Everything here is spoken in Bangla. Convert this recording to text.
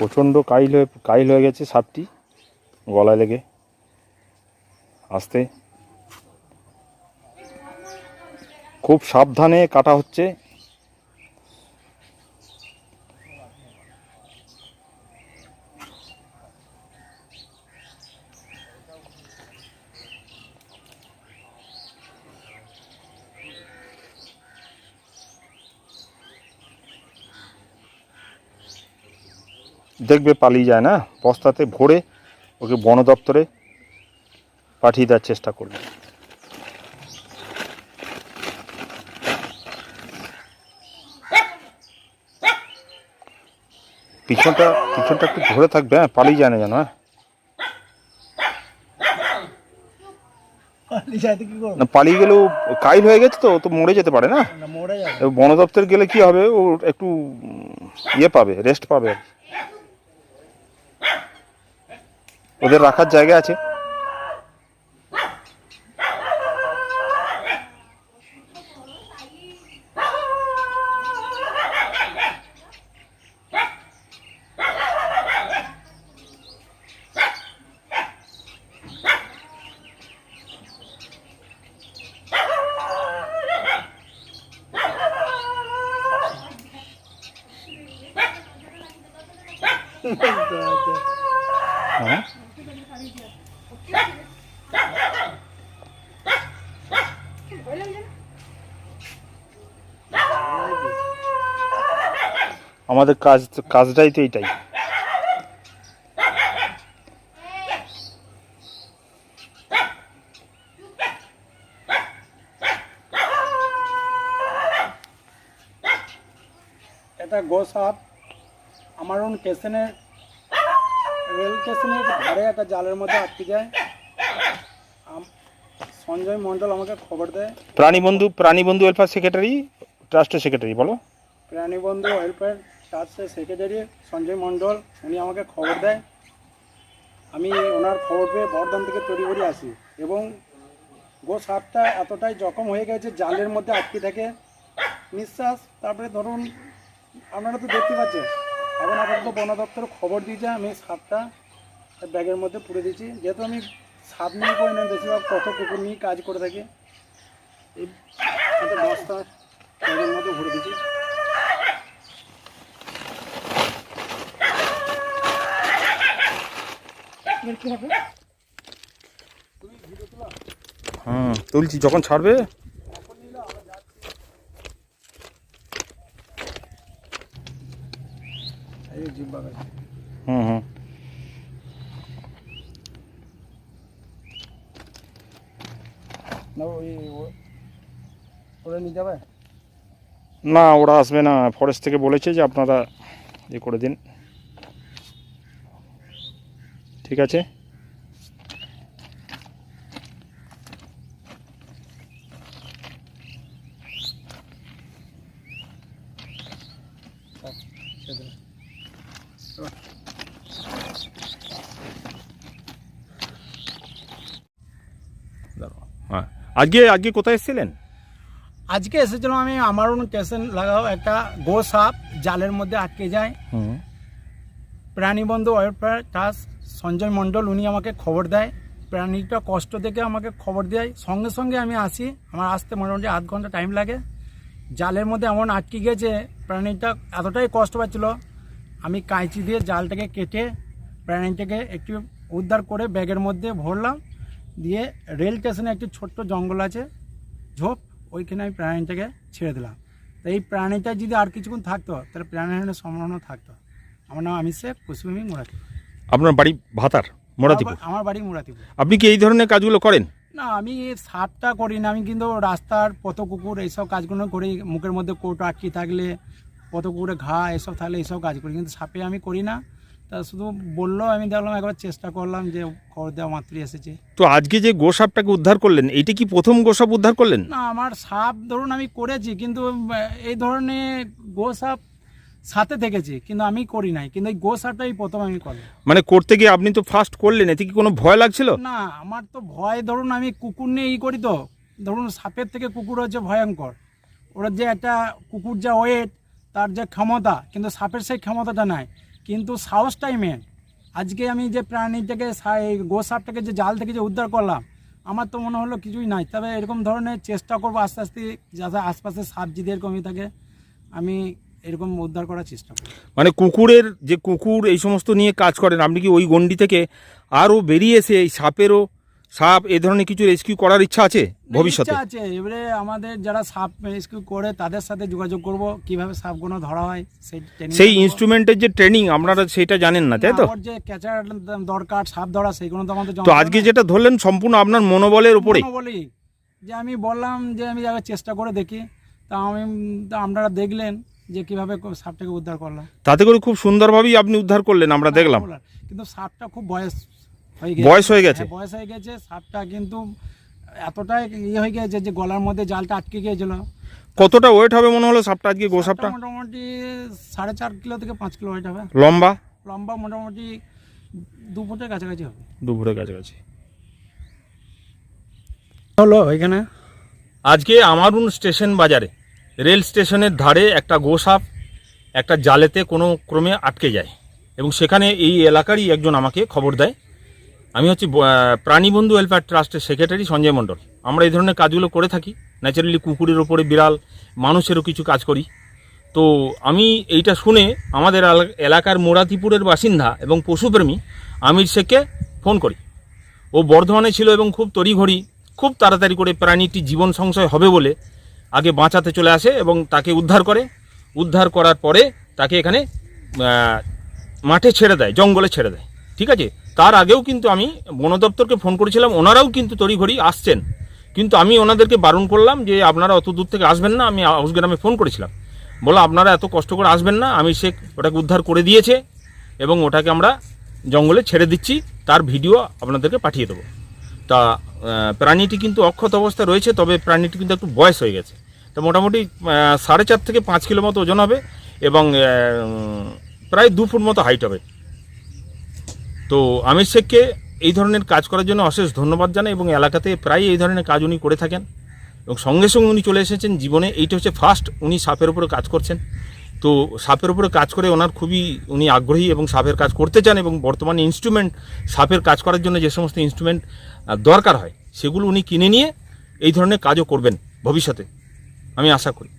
প্রচণ্ড কাইল হয়ে কাইল হয়ে গেছে সাপটি গলায় লেগে। আসতে। খুব সাবধানে কাটা হচ্ছে। দেখবে পালিয়ে যায় না? বস্তাতে ভরে ওকে বন দপ্তরে পাঠিয়ে দেওয়ার চেষ্টা করবে। পিছনটা পিছনটা একটু ধরে থাকবে হ্যাঁ পালিয়ে যায় না যেন হ্যাঁ। না পালিয়ে গেলেও কাইল হয়ে গেছে তো তো মরে যেতে পারে না? বন দপ্তর গেলে কি হবে? ও একটু ইয়ে পাবে রেস্ট পাবে। ওদের রাখার জায়গা আছে? হ্যাঁ? আমাদের কাজ কাজটাই তো এইটাই এটা গোসাপ আমার ওন স্টেশনের রেল স্টেশনের ধারে একটা জালের মধ্যে আটকে যায়। সঞ্জয় মণ্ডল আমাকে খবর দেয়। প্রাণী বন্ধু প্রাণী বন্ধু ওয়েলফেয়ার সেক্রেটারি ট্রাস্টের সেক্রেটারি বলো। প্রাণীবন্ধু ওয়েলফেয়ার ট্রাস্টের সেক্রেটারি সঞ্জয় মণ্ডল উনি আমাকে খবর দেয়। আমি ওনার খবর পেয়ে বর্ধমান থেকে তড়িঘড়ি আসি এবং গো সাপটা এতটাই জখম হয়ে গেছে জালের মধ্যে আটকে থাকে। নিঃশ্বাস তারপরে ধরুন আপনারা তো দেখতে পাচ্ছেন। এখন আপাতত বন দপ্তর খবর দিয়েছে আমি সাপটা ব্যাগের মধ্যে পুরে দিয়েছি। যেহেতু আমি সাপ নিয়ে করে না বেশিরভাগ কত কুকুর নিয়ে কাজ করে থাকে। এই বস্তা ব্যাগের মধ্যে ভরে দিয়েছি। হুম তুলছি যখন ছাড়বে। হুম হুম। না ওই ওরা নিয়ে যাবে? না ওরা আসবে না। ফরেস্ট থেকে বলেছে যে আপনারা ইয়ে করে দিন। ঠিক আছে? সেদিন দাঁড়াও। আজকে আজকে কোথায় এসেছিলেন? আজকে এসেছিলাম আমি আমার স্টেশন লাগাও একটা গো সাপ জালের মধ্যে আটকে যায়। প্রাণীবন্ধু ওয়েলফেয়ার ট্রাস্ট সঞ্জয় মণ্ডল উনি আমাকে খবর দেয়। প্রাণীটা কষ্ট দেখে আমাকে খবর দেয়। সঙ্গে সঙ্গে আমি আসি। আমার আসতে মোটামুটি আধ ঘণ্টা টাইম লাগে। জালের মধ্যে এমন আটকে গেছে প্রাণীটা এতটাই কষ্ট পাচ্ছিল। আমি কাঁচি দিয়ে জালটাকে কেটে প্রাণীটাকে একটু উদ্ধার করে ব্যাগের মধ্যে ভরলাম। দিয়ে রেল স্টেশনে একটি ছোট্ট জঙ্গল আছে ঝোপ ওইখানে আমি প্রাণীটাকে ছেড়ে দিলাম। তো এই প্রাণীটা যদি আর কিছুক্ষণ থাকতো তাহলে প্রাণীহানির সম্ভাবনা থাকতো। আমার নাম আমির শেখ পশ্চিমবঙ্গ মুরাতি আপনার বাড়ি ভাতার মোড়াতিপুর আমার- আমার বাড়ি মুরাতিপুর আপনি কি এই ধরনের কাজগুলো করেন? না আমি সাপটা করি না আমি কিন্তু রাস্তার পথ কুকুর এইসব কাজগুলো করি। মুখের মধ্যে কোটো আটকে থাকলে পথ কুকুরে ঘা এসব থাকলে এইসব কাজ করি কিন্তু সাপে আমি করি না। তা শুধু বলল আমি দেখলাম একবার চেষ্টা করলাম যে খবর দেওয়া মাত্রই এসেছে। তো আজকে যে গোসাপটাকে উদ্ধার করলেন এইটা কি প্রথম গোসাপ উদ্ধার করলেন? না আমার সাপ ধরুন আমি করেছি কিন্তু এই ধরনের গোসাপ সাথে থেকেছি কিন্তু আমি করি নাই কিন্তু এই গো সাপটাই প্রথম আমি করলাম। মানে করতে গিয়ে আপনি তো ফার্স্ট করলেন এতে কি কোনো ভয় লাগছিল? না আমার তো ভয় ধরুন আমি কুকুর নিয়ে ই করি তো ধরুন সাপের থেকে কুকুর হচ্ছে ভয়ঙ্কর। ওরা যে একটা কুকুর যা ওয়েট তার যে ক্ষমতা কিন্তু সাপের সেই ক্ষমতাটা নাই। কিন্তু সাহসটাই মেন আজকে আমি যে প্রাণীটাকে গোসাপটাকে যে জাল থেকে যে উদ্ধার করলাম, আমার তো মনে হলো কিছুই নাই। তবে এরকম ধরনের চেষ্টা করব আস্তে আস্তে, যাতে আশপাশে সাপ যদি এরকমই থাকে। আমি এরকম উদ্ধার করার চেষ্টা করি মানে কুকুরের যে কুকুর এই সমস্ত নিয়ে কাজ করেন, আপনি কি ওই গন্ডি থেকে আরও বেরিয়ে এসে এই সাপেরও সাপ এই ধরনের কিছু রেস্কিউ করার ইচ্ছা আছে ভবিষ্যতে? আছে। এবারে আমাদের যারা সাপ রেস্কিউ করে তাদের সাথে যোগাযোগ করব কীভাবে সাপগুলো ধরা হয় সেই সেই। ইনস্ট্রুমেন্টের যে ট্রেনিং আপনারা সেটা জানেন না তাই তো? যে ক্যাচার দরকার সাপ ধরা সেইগুলো তো আমাদের তো আজকে যেটা ধরলেন সম্পূর্ণ আপনার মনোবলের উপরে বলি যে আমি বললাম যে আমি যাবে চেষ্টা করে দেখি তা আমি তা আপনারা দেখলেন যে কীভাবে সাপটাকে উদ্ধার করলাম। তাতে করে খুব সুন্দরভাবেই আপনি উদ্ধার করলেন আমরা দেখলাম। বলার। কিন্তু সাপটা খুব বয়স হয়ে বয়স হয়ে গেছে? হ্যাঁ, বয়স হয়ে গেছে সাপটা কিন্তু এতটাই ইয়ে হয়ে গেছে যে গলার মধ্যে জালটা আটকে গিয়েছিল। কতটা ওয়েট হবে মনে হলো সাপটা আজকে গোসাপটা? সাপটা মোটামুটি সাড়ে চার কিলো থেকে পাঁচ কিলো হয়ে যাবে লম্বা? লম্বা মোটামুটি দু ফুটের কাছাকাছি হবে। দুপুরের কাছাকাছি। হলো ওইখানে? আজকে আমারুন স্টেশন বাজারে রেল স্টেশনের ধারে একটা গোসাপ একটা জালেতে কোনো ক্রমে আটকে যায় এবং সেখানে এই এলাকারই একজন আমাকে খবর দেয়। আমি হচ্ছি প্রাণীবন্ধু ওয়েলফেয়ার ট্রাস্টের সেক্রেটারি সঞ্জয় মণ্ডল। আমরা এই ধরনের কাজগুলো করে থাকি। ন্যাচারালি কুকুরের ওপরে বিড়াল, মানুষেরও কিছু কাজ করি। তো আমি এইটা শুনে আমাদের এলাকার মোরাদিপুরের বাসিন্দা এবং পশুপ্রেমী আমির শেখকে ফোন করি। ও বর্ধমানে ছিল এবং খুব তড়িঘড়ি, খুব তাড়াতাড়ি করে প্রাণীটি জীবন সংশয় হবে বলে আগে বাঁচাতে চলে আসে এবং তাকে উদ্ধার করে। উদ্ধার করার পরে তাকে এখানে মাঠে ছেড়ে দেয়, জঙ্গলে ছেড়ে দেয়। ঠিক আছে? তার আগেও কিন্তু আমি বন দপ্তরকে ফোন করেছিলাম, ওনারাও কিন্তু তড়িঘড়ি আসছেন। কিন্তু আমি ওনাদেরকে বারণ করলাম যে আপনারা অত দূর থেকে আসবেন না, আমি হাউসগ্রামে ফোন করেছিলাম। বলো, আপনারা এত কষ্ট করে আসবেন না, আমি সে ওটাকে উদ্ধার করে দিয়েছে এবং ওটাকে আমরা জঙ্গলে ছেড়ে দিচ্ছি, তার ভিডিও আপনাদেরকে পাঠিয়ে দেবো। তা প্রাণীটি কিন্তু অক্ষত অবস্থায় রয়েছে, তবে প্রাণীটি কিন্তু একটু বয়স হয়ে গেছে। তো মোটামুটি সাড়ে চার থেকে পাঁচ কিলো মতো ওজন হবে এবং প্রায় দু ফুট মতো হাইট হবে। তো আমির শেখকে এই ধরনের কাজ করার জন্য অশেষ ধন্যবাদ জানাই এবং এলাকাতে প্রায় এই ধরনের কাজ উনি করে থাকেন এবং সঙ্গে সঙ্গে উনি চলে এসেছেন জীবনে। এইটা হচ্ছে ফার্স্ট উনি সাপের উপরে কাজ করছেন। তো সাপের উপরে কাজ করে ওনার খুবই উনি আগ্রহী এবং সাপের কাজ করতে চান এবং বর্তমানে ইনস্ট্রুমেন্ট সাপের কাজ করার জন্য যে সমস্ত ইনস্ট্রুমেন্ট দরকার হয়, সেগুলো উনি কিনে নিয়ে এই ধরনের কাজও করবেন ভবিষ্যতে। আমি আশা করি।